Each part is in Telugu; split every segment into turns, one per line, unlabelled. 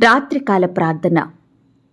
రాత్రికాల ప్రార్థన.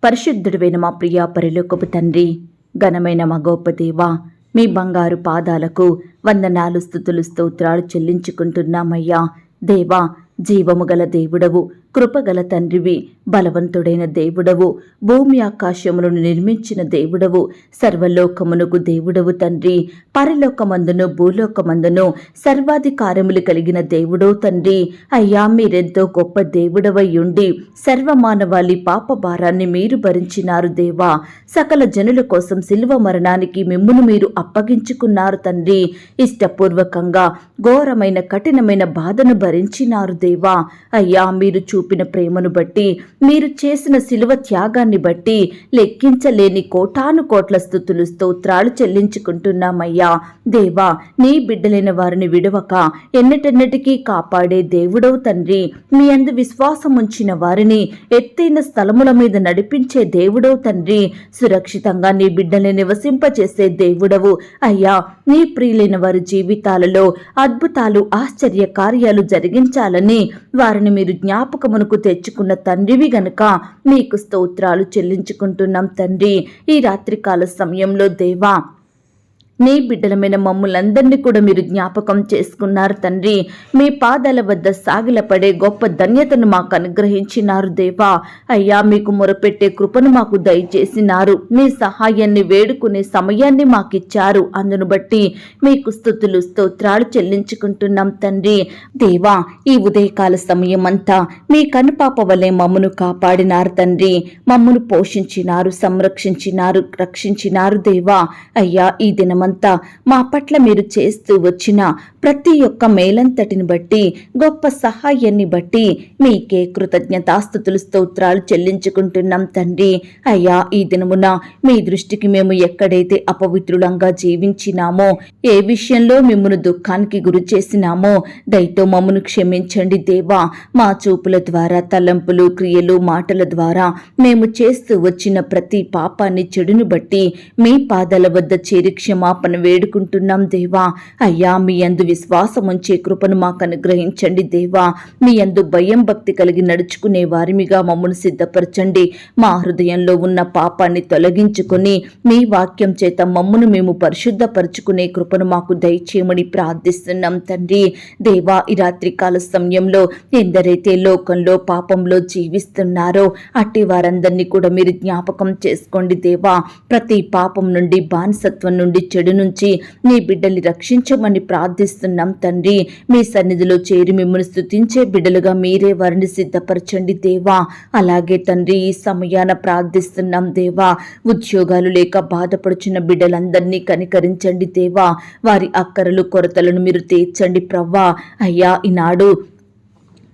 పరిశుద్ధుడువైన మా ప్రియా పరిలోకపు తండ్రి ఘనమైన మా గోపదేవ మీ బంగారు పాదాలకు వందనాలు స్థుతులు స్తోత్రాలు చెల్లించుకుంటున్నామయ్యా. దేవా జీవము గల దేవుడవు కృపగల తండ్రివి బలవంతుడైన దేవుడవు. భూమి ఆకాశములను నిర్మించిన దేవుడవు. సర్వలోకమునకు దేవుడవు తండ్రి. పరలోకమందును భూలోకమందును సర్వాధికారములు కలిగిన దేవుడో తండ్రి. అయ్యా మీరెంతో గొప్ప దేవుడవై ఉండి సర్వమానవాళి పాప భారాన్ని మీరు భరించినారు దేవా. సకల జనుల కోసం శిల్వ మరణానికి మిమ్మును మీరు అప్పగించుకున్నారు తండ్రి. ఇష్టపూర్వకంగా ఘోరమైన కఠినమైన బాధను భరించినారు దేవా. అయ్యా మీరు చూ చూపిన ప్రేమను బట్టి మీరు చేసిన శిలువ త్యాగాన్ని బట్టి లెక్కించలేని కోటాను కోట్ల స్థుతులు స్తోత్రాలు చెల్లించుకుంటున్నామయ్యా. దేవా నీ బిడ్డలైన వారిని విడవక ఎన్నటెన్నటికీ కాపాడే దేవుడవు తండ్రి మీ అందు విశ్వాసం ఉంచిన వారిని ఎత్తైన స్థలముల మీద నడిపించే దేవుడవు తండ్రి సురక్షితంగా నీ బిడ్డల్ని నివసింపచేసే దేవుడవు. అయ్యా నీ ప్రియులైన వారి జీవితాలలో అద్భుతాలు ఆశ్చర్య కార్యాలు జరిగించాలని వారిని మీరు జ్ఞాపకం లోకమునకు తెచ్చుకున్న తండ్రివి గనుక మీకు స్తోత్రాలు చెల్లించుకుంటున్నాం తండ్రి. ఈ రాత్రికాల సమయంలో దేవా నీ బిడ్డలమైన మమ్ములందరినీ కూడా మీరు జ్ఞాపకం చేసుకున్నారు తండ్రి. మీ పాదాల వద్ద సాగిలపడే గొప్ప ధన్యతను మాకు అనుగ్రహించినారు దేవా. అయ్యా మీకు మొరపెట్టే కృపను మాకు దయచేసినారు. మీ సహాయాన్ని వేడుకునే సమయాన్ని మాకిచ్చారు. అందును బట్టి మీకు స్థుతులు స్తోత్రాలు చెల్లించుకుంటున్నాం తండ్రి. దేవా ఈ ఉదయకాల సమయం అంతా మీ కనుపాప వలె మమ్మను కాపాడినారు తండ్రి. మమ్మను పోషించినారు సంరక్షించినారు రక్షించినారు దేవా. అయ్యా ఈ దినమంతా మా పట్ల మీరు చేస్తూ వచ్చిన ప్రతి ఒక్క మేలంతటిని బట్టి గొప్ప సహాయాన్ని బట్టి మీకే కృతజ్ఞతాస్థుతులు స్తోత్రాలు చెల్లించుకుంటున్నాం తండ్రి. అయ్యా ఈ దినమున మీ దృష్టికి మేము ఎక్కడైతే అపవిత్రులంగా జీవించినామో ఏ విషయంలో మిమ్మను దుఃఖానికి గురి చేసినామో దయతో మమ్మను క్షమించండి దేవా. మా చూపుల ద్వారా తలంపులు క్రియలు మాటల ద్వారా మేము చేస్తూ వచ్చిన ప్రతి పాపాన్ని చెడును బట్టి మీ పాదాల వద్ద చేరి క్షమాపణ వేడుకుంటున్నాం దేవా. అయ్యా మీ అందు విశ్వాసం ఉంచే కృపను మాకు అనుగ్రహించండి దేవా. మీ అందు భయం భక్తి కలిగి నడుచుకునే వారిమిగా మమ్మను సిద్ధపరచండి. మా హృదయంలో ఉన్న పాపాన్ని తొలగించుకొని మీ వాక్యం చేత మమ్మను మేము పరిశుద్ధపరచుకునే కృపను మాకు దయచేయమని ప్రార్థిస్తున్నాం తండ్రి. దేవా ఈ రాత్రికాల సమయంలో ఎందరైతే లోకంలో పాపంలో జీవిస్తున్నారో అట్టి వారందరినీ కూడా మీరు జ్ఞాపకం చేసుకోండి దేవా. ప్రతి పాపం నుండి బానిసత్వం నుండి చెడు నుంచి నీ బిడ్డల్ని రక్షించమని ప్రార్థిస్తున్నాం తండ్రి. మీ సన్నిధిలో చేరి మిమ్మల్ని స్థుతించే బిడ్డలుగా మీరే వారిని సిద్ధపరచండి దేవా. అలాగే తండ్రి ఈ సమయాన ప్రార్థిస్తున్నాం దేవా. ఉద్యోగాలు లేక బాధపడుచున్న బిడ్డలందరినీ కనికరించండి దేవా. వారి అక్కరలు కొరతలను మీరు తీర్చండి ప్రవ్వా. అయ్యా ఈనాడు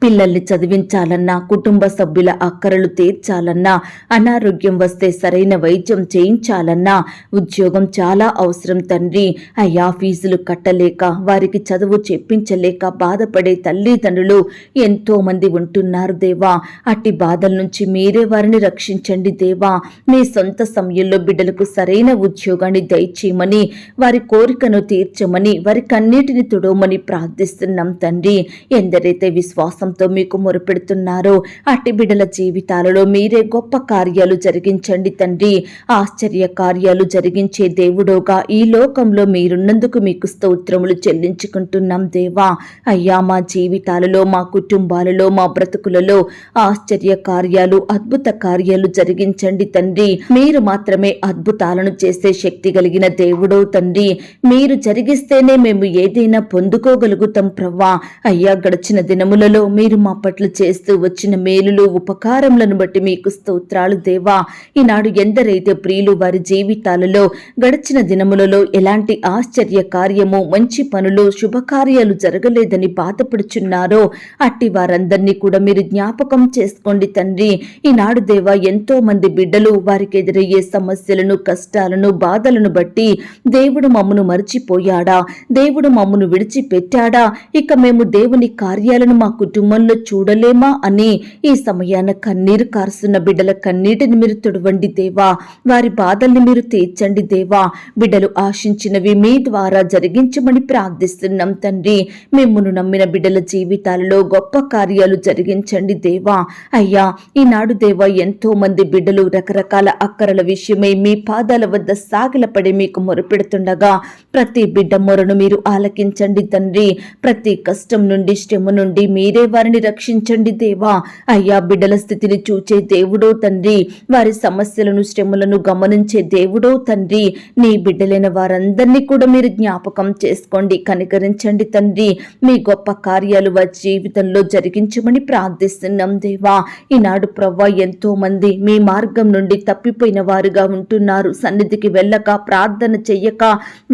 పిల్లల్ని చదివించాలన్నా కుటుంబ సభ్యుల అక్కరలు తీర్చాలన్నా అనారోగ్యం వస్తే సరైన వైద్యం చేయించాలన్నా ఉద్యోగం చాలా అవసరం తండ్రి. అయ్యా ఫీజులు కట్టలేక వారికి చదువు చెప్పించలేక బాధపడే తల్లిదండ్రులు ఎంతో మంది ఉంటున్నారు దేవా. అట్టి బాధల నుంచి మీరే వారిని రక్షించండి దేవా. మీ సొంత సమయంలో బిడ్డలకు సరైన ఉద్యోగాన్ని దయచేయమని వారి కోరికను తీర్చమని వారి కన్నీటిని తుడవమని ప్రార్థిస్తున్నాం తండ్రి. ఎందరైతే విశ్వాసం విశ్వాసంతో మీకు మొరుపెడుతున్నారు. అట్టి బిడ్డల జీవితాలలో మీరే గొప్ప కార్యాలు జరిగించండి తండ్రి. ఆశ్చర్య కార్యాలు జరిగించే దేవుడోగా ఈ లోకంలో మీరున్నందుకు మీకు స్తోత్రములు చెల్లించుకుంటున్నాం దేవా. అయ్యా మా జీవితాలలో మా కుటుంబాలలో మా బ్రతుకులలో ఆశ్చర్య కార్యాలు అద్భుత కార్యాలు జరిగించండి తండ్రి. మీరు మాత్రమే అద్భుతాలను చేసే శక్తి కలిగిన దేవుడో తండ్రి. మీరు జరిగిస్తేనే మేము ఏదైనా పొందుకోగలుగుతాం ప్రవ్వా. అయ్యా గడిచిన దినములలో మీరు మా పట్ల చేస్తూ వచ్చిన మేలులు ఉపకారములను బట్టి మీకు స్తోత్రాలు దేవా. ఈనాడు ఎందరైతే ప్రియులు వారి జీవితాలలో గడిచిన దినములలో ఎలాంటి ఆశ్చర్య కార్యము మంచి పనులు శుభకార్యాలు జరగలేదని బాధపడుచున్నారో అట్టి వారందరినీ కూడా మీరు జ్ఞాపకం చేసుకోండి తండ్రి. ఈనాడు దేవా ఎంతో మంది బిడ్డలు వారికి ఎదురయ్యే సమస్యలను కష్టాలను బాధలను బట్టి దేవుడు మమ్మను మర్చిపోయాడా? దేవుడు మమ్మను విడిచిపెట్టాడా? ఇక మేము దేవుని కార్యాలను మా కుటుంబ కుటుంబంలో చూడలేమా అని ఈ సమయాన కన్నీరు కారుస్తున్న బిడ్డల కన్నీటిని మీరు తుడవండి దేవా. వారి బాధల్ని మీరు తీర్చండి దేవా. బిడ్డలు ఆశించినవి మీ ద్వారా జరిగించమని ప్రార్థిస్తున్నాం తండ్రి. మిమ్మను నమ్మిన బిడ్డల జీవితాలలో గొప్ప కార్యాలు జరిగించండి దేవా. అయ్యా ఈనాడు దేవా ఎంతో మంది బిడ్డలు రకరకాల అక్కరల విషయమై మీ పాదాల వద్ద సాగిలపడి మీకు మొరపెడుతుండగా ప్రతి బిడ్డ మొరను మీరు ఆలకించండి తండ్రి. ప్రతి కష్టం నుండి శ్రమ నుండి మీరే వారిని రక్షించండి దేవా. అయ్యా బిడ్డల స్థితిని చూచే దేవుడో తండ్రి వారి సమస్యలను శ్రమలను గమనించే దేవుడో తండ్రి నీ బిడ్డలైన వారందరినీ కూడా మీరు జ్ఞాపకం చేసుకోండి కనికరించండి తండ్రి. మీ గొప్ప కార్యాలు వారి జీవితంలో జరిగించమని ప్రార్థిస్తున్నాం దేవా. ఈనాడు ప్రవ్వా ఎంతో మంది మీ మార్గం నుండి తప్పిపోయిన వారుగా ఉంటున్నారు. సన్నిధికి వెళ్ళక ప్రార్థన చెయ్యక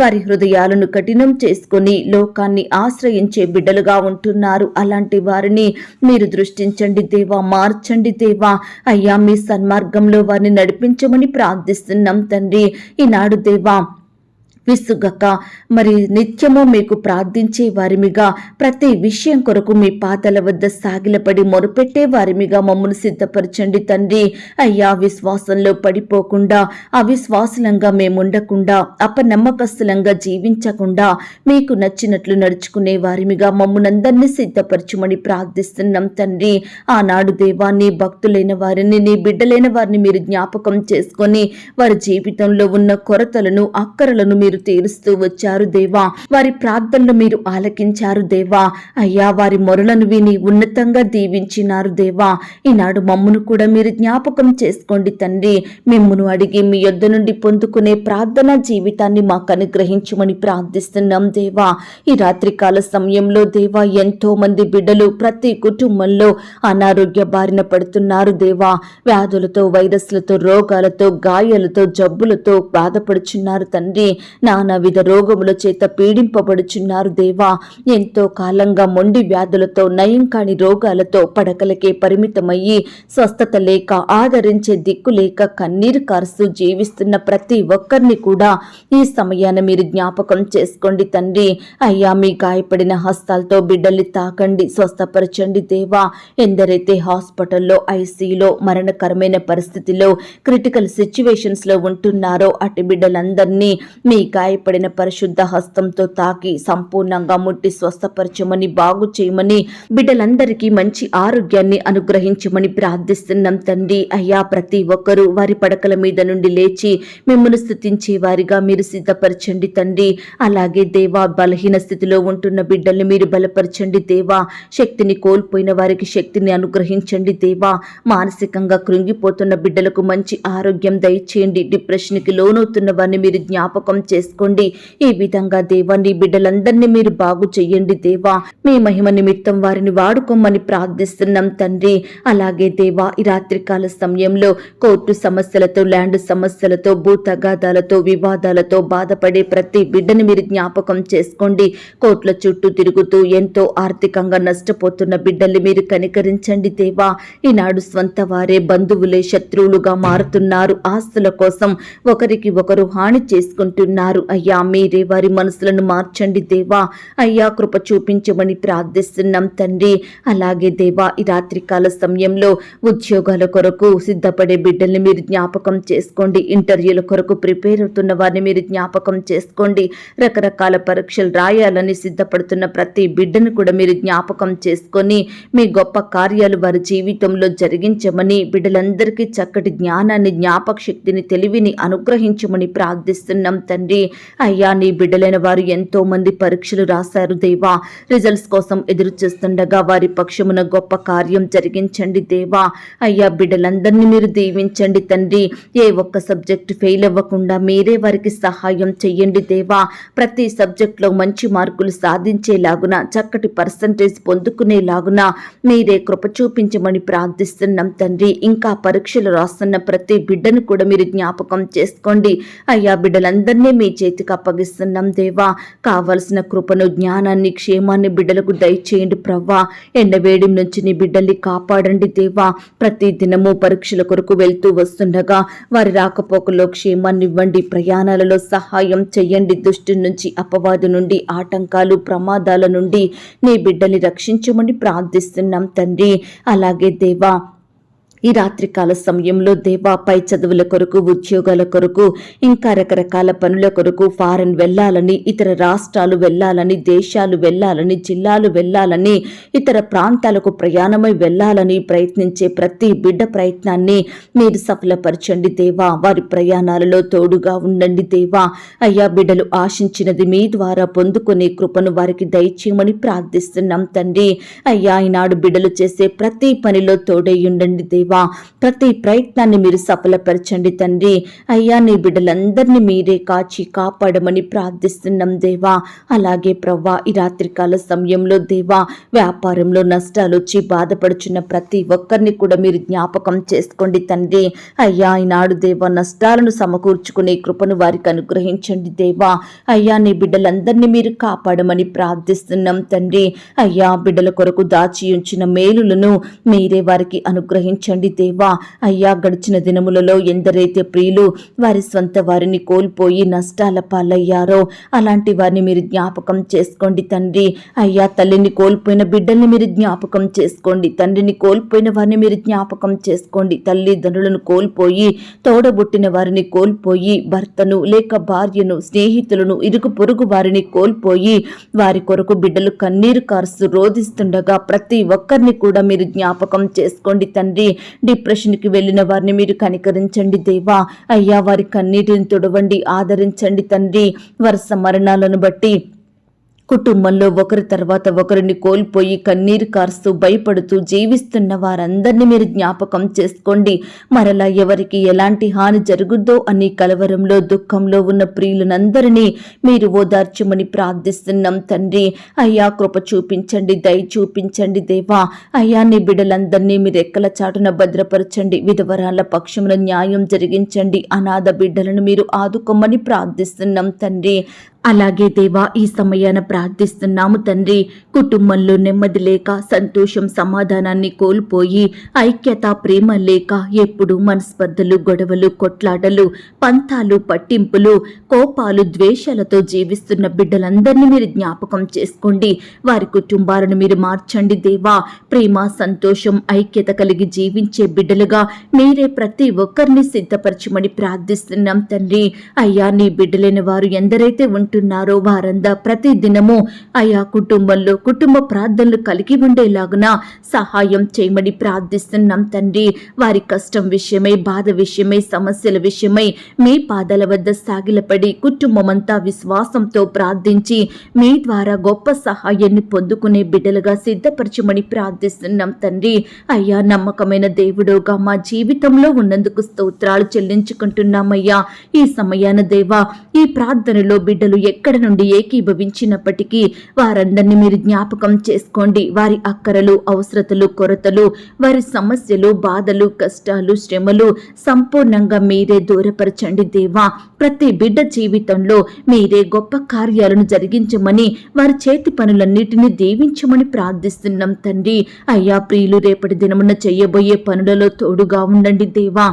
వారి హృదయాలను కఠినం చేసుకొని లోకాన్ని ఆశ్రయించే బిడ్డలుగా ఉంటున్నారు. అలాంటి వారిని మీరు దృష్టించండి దేవా మార్చండి దేవా. అయ్యా మీ సన్మార్గంలో వారిని నడిపించమని ప్రార్థిస్తున్నాం తండ్రి. ఈనాడు దేవా విసుగక మరి నిత్యము మీకు ప్రార్థించే వారిమిగా ప్రతి విషయం కొరకు మీ పాతల వద్ద సాగిలపడి మొరుపెట్టే వారిమిగా మమ్మల్ని సిద్ధపరచండి తండ్రి. అయ్యా విశ్వాసంలో పడిపోకుండా అవిశ్వాసలంగా మేముండకుండా అపనమ్మకస్తులంగా జీవించకుండా మీకు నచ్చినట్లు నడుచుకునే వారిమిగా మమ్మల్నందరినీ సిద్ధపరచమని ప్రార్థిస్తున్నాం తండ్రి. ఆనాడు దేవాన్ని భక్తులైన వారిని నీ బిడ్డలైన వారిని మీరు జ్ఞాపకం చేసుకొని వారి జీవితంలో ఉన్న కొరతలను అక్కరలను మీరు తీరుస్తూ వచ్చారు దేవా. వారి ప్రార్థనలు మీరు ఆలకించారు దేవా. అయ్యా వారి మొరలను విని ఉన్నతంగా దీవించినారు దేవా. ఈనాడు మమ్మును కూడా మీరు జ్ఞాపకం చేసుకోండి తండ్రి. మిమ్మును అడిగి మీ యొద్ద నుండి పొందుకునే ప్రార్థన జీవితాన్ని మాకు అనుగ్రహించమని ప్రార్థిస్తున్నాం దేవా. ఈ రాత్రికాల సమయంలో దేవా ఎంతో మంది బిడ్డలు ప్రతి కుటుంబంలో అనారోగ్య బారిన పడుతున్నారు దేవా. వ్యాధులతో వైరస్లతో రోగాలతో గాయాలతో జబ్బులతో బాధపడుచున్నారు తండ్రి. నానావిధ రోగముల చేత పీడింపబడుచున్నారు దేవా. ఎంతో కాలంగా మొండి వ్యాధులతో నయం కాని రోగాలతో పడకలకే పరిమితమయ్యి స్వస్థత లేక ఆదరించే దిక్కు లేక కన్నీరు కారుస్తూ జీవిస్తున్న ప్రతి ఒక్కరిని కూడా ఈ సమయాన మీరు జ్ఞాపకం చేసుకోండి తండ్రి. అయ్యా మీ గాయపడిన హస్తాలతో బిడ్డల్ని తాకండి స్వస్థపరచండి దేవా. ఎందరైతే హాస్పిటల్లో ఐసీలో మరణకరమైన పరిస్థితిలో క్రిటికల్ సిచ్యువేషన్స్లో ఉంటున్నారో అటు బిడ్డలందరినీ మీ గాయపడిన పరిశుద్ధ హస్తంతో తాకి సంపూర్ణంగా ముట్టి స్వస్థపరచమని బాగు చేయమని బిడ్డలందరికీ మంచి ఆరోగ్యాన్ని అనుగ్రహించమని ప్రార్థిస్తున్నాం తండ్రి. అయ్యా ప్రతి ఒక్కరూ వారి పడకల మీద నుండి లేచి మిమ్మల్ని స్థుతించే వారిగా మీరు సిద్ధపరచండి తండ్రి. అలాగే దేవా బలహీన స్థితిలో ఉంటున్న బిడ్డల్ని మీరు బలపరచండి దేవా. శక్తిని కోల్పోయిన వారికి శక్తిని అనుగ్రహించండి దేవా. మానసికంగా కృంగిపోతున్న బిడ్డలకు మంచి ఆరోగ్యం దయచేయండి. డిప్రెషన్కి లోనవుతున్న వారిని మీరు జ్ఞాపకం చేసి చేసుకోండి. ఈ విధంగా దేవా నీ బిడ్డలందరినీ మీరు బాగు చెయ్యండి దేవా. మీ మహిమ నిమిత్తం వారిని వాడుకోమని ప్రార్థిస్తున్నాం తండ్రి. అలాగే దేవా ఈ రాత్రికాల సమయంలో కోర్టు సమస్యలతో ల్యాండ్ సమస్యలతో భూ తగాదాలతో వివాదాలతో బాధపడే ప్రతి బిడ్డని మీరు జ్ఞాపకం చేసుకోండి. కోట్ల చుట్టూ తిరుగుతూ ఎంతో ఆర్థికంగా నష్టపోతున్న బిడ్డల్ని మీరు కనికరించండి దేవా. ఈనాడు స్వంత వారే బంధువులే శత్రువులుగా మారుతున్నారు. ఆస్తుల కోసం ఒకరికి ఒకరు హాని చేసుకుంటున్నారు. అయ్యా మీరే వారి మనసులను మార్చండి దేవా. అయ్యా కృప చూపించమని ప్రార్థిస్తున్నాం తండ్రి. అలాగే దేవా ఈ రాత్రికాల సమయంలో ఉద్యోగాల కొరకు సిద్ధపడే బిడ్డల్ని మీరు జ్ఞాపకం చేసుకోండి. ఇంటర్వ్యూల కొరకు ప్రిపేర్ అవుతున్న వారిని మీరు జ్ఞాపకం చేసుకోండి. రకరకాల పరీక్షలు రాయాలని సిద్ధపడుతున్న ప్రతి బిడ్డను కూడా మీరు జ్ఞాపకం చేసుకొని మీ గొప్ప కార్యాలు వారి జీవితంలో జరిగించమని బిడ్డలందరికీ చక్కటి జ్ఞానాన్ని జ్ఞాపక శక్తిని తెలివిని అనుగ్రహించమని ప్రార్థిస్తున్నాం తండ్రి. అయ్యా నీ బిడ్డలైన వారు ఎంతో మంది పరీక్షలు రాశారు దేవా. రిజల్ట్స్ కోసం ఎదురు చూస్తుండగా వారి పక్షమున గొప్ప కార్యం జరిగించండి దేవా. అయ్యా బిడ్డలందరినీ మీరు దీవించండి తండ్రి. ఏ ఒక్క సబ్జెక్ట్ ఫెయిల్ అవ్వకుండా మీరే వారికి సహాయం చెయ్యండి దేవా. ప్రతి సబ్జెక్ట్లో మంచి మార్కులు సాధించేలాగున చక్కటి పర్సంటేజ్ పొందుకునేలాగున మీరే కృప చూపించమని ప్రార్థిస్తున్నాం తండ్రి. ఇంకా పరీక్షలు రాస్తున్న ప్రతి బిడ్డను కూడా మీరు జ్ఞాపకం చేసుకోండి. అయ్యా బిడ్డలందరినీ మీ చేతికి అప్పగిస్తున్నాం దేవా. కావలసిన కృపను జ్ఞానాన్ని క్షేమాన్ని బిడ్డలకు దయచేయండి ప్రవ్వా. ఎండవేడి నుంచి నీ బిడ్డల్ని కాపాడండి దేవా. ప్రతి దినము పరీక్షల కొరకు వెళ్తూ వస్తుండగా వారి రాకపోకలో క్షేమాన్ని ఇవ్వండి. ప్రయాణాలలో సహాయం చేయండి. దుష్టి నుంచి అపవాదు నుండి ఆటంకాలు ప్రమాదాల నుండి నీ బిడ్డల్ని రక్షించమని ప్రార్థిస్తున్నాం తండ్రి. అలాగే దేవా ఈ రాత్రికాల సమయంలో దేవా పై చదువుల కొరకు ఉద్యోగాల కొరకు ఇంకా రకరకాల పనుల కొరకు ఫారెన్ వెళ్ళాలని ఇతర రాష్ట్రాలు వెళ్ళాలని దేశాలు వెళ్ళాలని జిల్లాలు వెళ్ళాలని ఇతర ప్రాంతాలకు ప్రయాణమై వెళ్ళాలని ప్రయత్నించే ప్రతి బిడ్డ ప్రయత్నాన్ని మీరు సఫలపరచండి దేవా. వారి ప్రయాణాలలో తోడుగా ఉండండి దేవా. అయ్యా బిడ్డలు ఆశించినది మీ ద్వారా పొందుకునే కృపను వారికి దయచేయమని ప్రార్థిస్తున్నాం తండ్రి. అయ్యా ఈనాడు బిడ్డలు చేసే ప్రతి పనిలో తోడై ఉండండి దేవా. ప్రతి ప్రయత్నాన్ని మీరు సఫలపరచండి తండ్రి. అయ్యా నీ బిడ్డలందరినీ మీరే కాచి కాపాడమని ప్రార్థిస్తున్నాం దేవా. అలాగే ప్రవ్వా ఈ రాత్రికాల సమయంలో దేవా వ్యాపారంలో నష్టాలు వచ్చి బాధపడుచున్న ప్రతి ఒక్కరిని కూడా మీరు జ్ఞాపకం చేసుకోండి తండ్రి. అయ్యా ఈనాడు దేవా నష్టాలను సమకూర్చుకునే కృపను వారికి అనుగ్రహించండి దేవా. అయ్యా నీ బిడ్డలందరినీ మీరు కాపాడమని ప్రార్థిస్తున్నాం తండ్రి. అయ్యా బిడ్డల కొరకు దాచి ఉంచిన మేలులను మీరే వారికి అనుగ్రహించండి దేవా. అయ్యా గడిచిన దినములలో ఎందరైతే ప్రియులు వారి స్వంత వారిని కోల్పోయి నష్టాల పాలయ్యారో అలాంటి వారిని మీరు జ్ఞాపకం చేసుకోండి తండ్రి. అయ్యా తల్లిని కోల్పోయిన బిడ్డల్ని మీరు జ్ఞాపకం చేసుకోండి. తండ్రిని కోల్పోయిన వారిని మీరు జ్ఞాపకం చేసుకోండి. తల్లిదండ్రులను కోల్పోయి తోడబుట్టిన వారిని కోల్పోయి భర్తను లేక భార్యను స్నేహితులను ఇరుగు పొరుగు వారిని కోల్పోయి వారి కొరకు బిడ్డలు కన్నీరు కారుస్తూ రోధిస్తుండగా ప్రతి ఒక్కరిని కూడా మీరు జ్ఞాపకం చేసుకోండి తండ్రి. డిప్రెషన్కి వెళ్ళిన వారిని మీరు కనికరించండి దేవా. అయ్యా వారి కన్నీటిని తుడవండి ఆదరించండి తండ్రి. వరుస మరణాలను బట్టి కుటుంబంలో ఒకరి తర్వాత ఒకరిని కోల్పోయి కన్నీరు కారుస్తూ భయపడుతూ జీవిస్తున్న వారందరినీ మీరు జ్ఞాపకం చేసుకోండి. మరలా ఎవరికి ఎలాంటి హాని జరుగుద్దో అని కలవరంలో దుఃఖంలో ఉన్న ప్రియులనందరినీ మీరు ఓదార్చమని ప్రార్థిస్తున్నాం తండ్రి. అయ్యా కృప చూపించండి దయ చూపించండి దేవా. అయ్యా నీ బిడ్డలందరినీ మీరు ఎక్కల చాటున భద్రపరచండి. విధవరాల పక్షమున న్యాయం జరిగించండి. అనాథ బిడ్డలను మీరు ఆదుకోమని ప్రార్థిస్తున్నాం తండ్రి. అలాగే దేవా ఈ సమయాన ప్రార్థిస్తున్నాము తండ్రి. కుటుంబంలో నెమ్మది లేక సంతోషం సమాధానాన్ని కోల్పోయి ఐక్యత ప్రేమ లేక ఎప్పుడు మనస్పర్ధలు గొడవలు కొట్లాటలు పంతాలు పట్టింపులు కోపాలు ద్వేషాలతో జీవిస్తున్న బిడ్డలందరినీ మీరు జ్ఞాపకం చేసుకోండి. వారి కుటుంబాలను మీరు మార్చండి దేవా. ప్రేమ సంతోషం ఐక్యత కలిగి జీవించే బిడ్డలుగా మీరే ప్రతి ఒక్కరిని సిద్ధపరచమని ప్రార్థిస్తున్నాం తండ్రి. అయ్యా నీ బిడ్డలైన వారు ఎందరైతే ఉంటున్నారో వారందా ప్రతి దినము. ఆయా కుటుంబంలో కుటుంబ ప్రార్థనలు కలిగి ఉండేలాగున సహాయం చేయమని ప్రార్థిస్తున్నాం తండ్రి. వారి కష్టం విషయమై బాధ విషయమై సమస్యల విషయమై మీ పాదాల వద్ద సాగిలపడి కుటుంబమంతా విశ్వాసంతో ప్రార్థించి మీ ద్వారా గొప్ప సహాయాన్ని పొందుకునే బిడ్డలుగా సిద్ధపరచమని ప్రార్థిస్తున్నాం తండ్రి. అయ్యా నమ్మకమైన దేవుడుగా మా జీవితంలో ఉన్నందుకు స్తోత్రాలు చెల్లించుకుంటున్నామయ్యా. ఈ సమయాన దేవా ఈ ప్రార్థనలో బిడ్డలు ఎక్కడ నుండి ఏకీభవించినప్పటికీ వారందరినీ మీరు జ్ఞాపకం చేసుకోండి. వారి అక్కరలు అవసరతలు కొరతలు వారి సమస్యలు బాధలు కష్టాలు శ్రమలు సంపూర్ణంగా మీరే దూరపరచండి దేవా. ప్రతి బిడ్డ జీవితంలో మీరే గొప్ప కార్యాలను జరిగించమని వారి చేతి పనులన్నిటినీ దీవించమని ప్రార్థిస్తున్నాం తండ్రి. అయ్యా ప్రియులు రేపటి దినమున చేయబోయే పనులలో తోడుగా ఉండండి దేవా.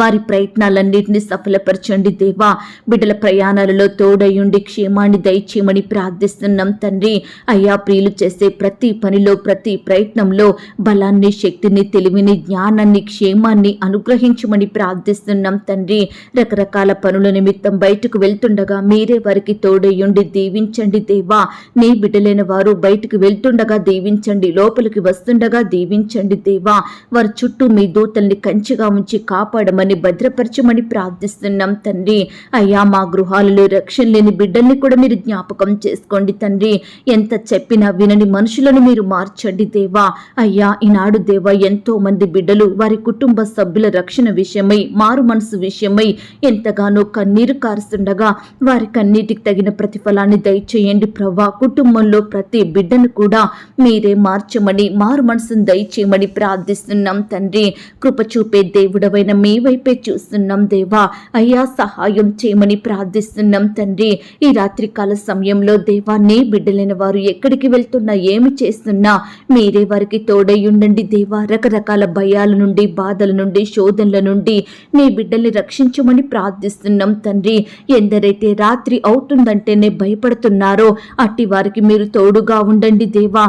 వారి ప్రయత్నాలన్నింటినీ సఫలపరచండి దేవా. బిడ్డల ప్రయాణాలలో తోడయుండి క్షేమాన్ని దయచేయమని ప్రార్థిస్తున్నాం తండ్రి. అయ్యా ప్రియులు చేసే ప్రతి పనిలో ప్రతి ప్రయత్నంలో బలాన్ని శక్తిని తెలివిని జ్ఞానాన్ని క్షేమాన్ని అనుగ్రహించమని ప్రార్థిస్తున్నాం తండ్రి. రకరకాల పనుల నిమిత్తం బయటకు వెళ్తుండగా మీరే వారికి తోడయుండి దీవించండి దేవా. నీ బిడ్డలైన వారు బయటకు వెళ్తుండగా దీవించండి లోపలికి వస్తుండగా దీవించండి దేవా. వారి చుట్టూ మీ దూతల్ని కంచిగా ఉంచి కాపాడమని భద్రపరచమని ప్రార్థిస్తున్నాం తండ్రి. అయ్యా మా గృహాలలో రక్షణ లేని బిడ్డల్ని కూడా మీరు జ్ఞాపకం చేసుకోండి తండ్రి. ఎంత చెప్పినా వినని మనుషులను మీరు మార్చండి దేవా. అయ్యా ఈనాడు దేవా ఎంతో మంది బిడ్డలు వారి కుటుంబ సభ్యుల రక్షణ విషయమై మారు మనసు విషయమై ఎంతగానో కన్నీరు కారుస్తుండగా వారి కన్నీటికి తగిన ప్రతిఫలాన్ని దయచేయండి ప్రభా కుటుంబంలో ప్రతి బిడ్డను కూడా మీరే మార్చమని మారు మనసును దయచేయమని ప్రార్థిస్తున్నాం తండ్రి. కృప చూపే దేవుడవైన మీ వైపే చూస్తున్నాం దేవా. అయ్యా సహాయం చేయమని ప్రార్థిస్తున్నాం తండ్రి. ఈ రాత్రికాల సమయంలో దేవా నీ బిడ్డలైన వారు ఎక్కడికి వెళ్తున్నా ఏమి చేస్తున్నా మీరే వారికి తోడై ఉండండి దేవా. రకరకాల భయాల నుండి బాధల నుండి శోధనల నుండి నీ బిడ్డల్ని రక్షించమని ప్రార్థిస్తున్నాం తండ్రి. ఎందరైతే రాత్రి అవుతుందంటేనే భయపడుతున్నారో అట్టి వారికి మీరు తోడుగా ఉండండి దేవా.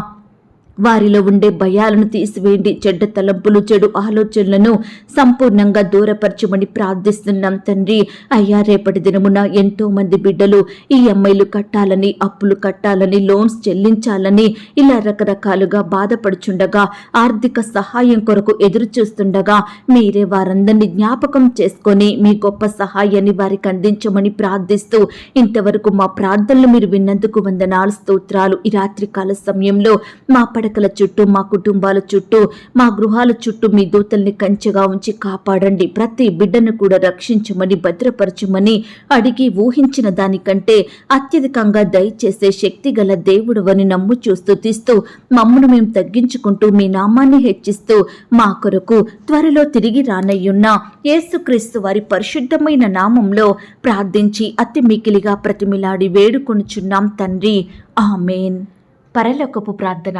వారిలో ఉండే భయాలను తీసివేయండి. చెడ్డ తలంపులు చెడు ఆలోచనలను సంపూర్ణంగా దూరపరచమని ప్రార్థిస్తున్నాం తండ్రి. అయ్యా రేపటి దినమున ఎంతో మంది బిడ్డలు ఈ అమ్మాయిలు కట్టాలని అప్పులు కట్టాలని లోన్స్ చెల్లించాలని ఇలా రకరకాలుగా బాధపడుచుండగా ఆర్థిక సహాయం కొరకు ఎదురు చూస్తుండగా మీరే వారందరినీ జ్ఞాపకం చేసుకొని మీ గొప్ప సహాయాన్ని వారికి అందించమని ప్రార్థిస్తూ ఇంతవరకు మా ప్రార్థనలు మీరు విన్నందుకు వందనాలు స్తోత్రాలు. ఈ రాత్రికాల సమయంలో మా పడకల చుట్టూ మా కుటుంబాల చుట్టూ మా గృహాల చుట్టూ మీ దూతల్ని కంచెగా ఉంచి కాపాడండి. ప్రతి బిడ్డను కూడా రక్షించమని భద్రపరచమని అడిగి ఊహించిన దానికంటే అత్యధికంగా దయచేసే శక్తి గల దేవుడు అని నమ్ము చూస్తూ తీస్తూ మమ్మను మేము తగ్గించుకుంటూ మీ నామాన్ని హెచ్చిస్తూ మా కొరకు త్వరలో తిరిగి రానయ్యున్న యేసుక్రీస్తు వారి పరిశుద్ధమైన నామంలో ప్రార్థించి అతి మికిలిగా ప్రతిమిలాడి వేడుకొనుచున్నాం తండ్రి. ఆమెన్. పరలోకపు ప్రార్థన.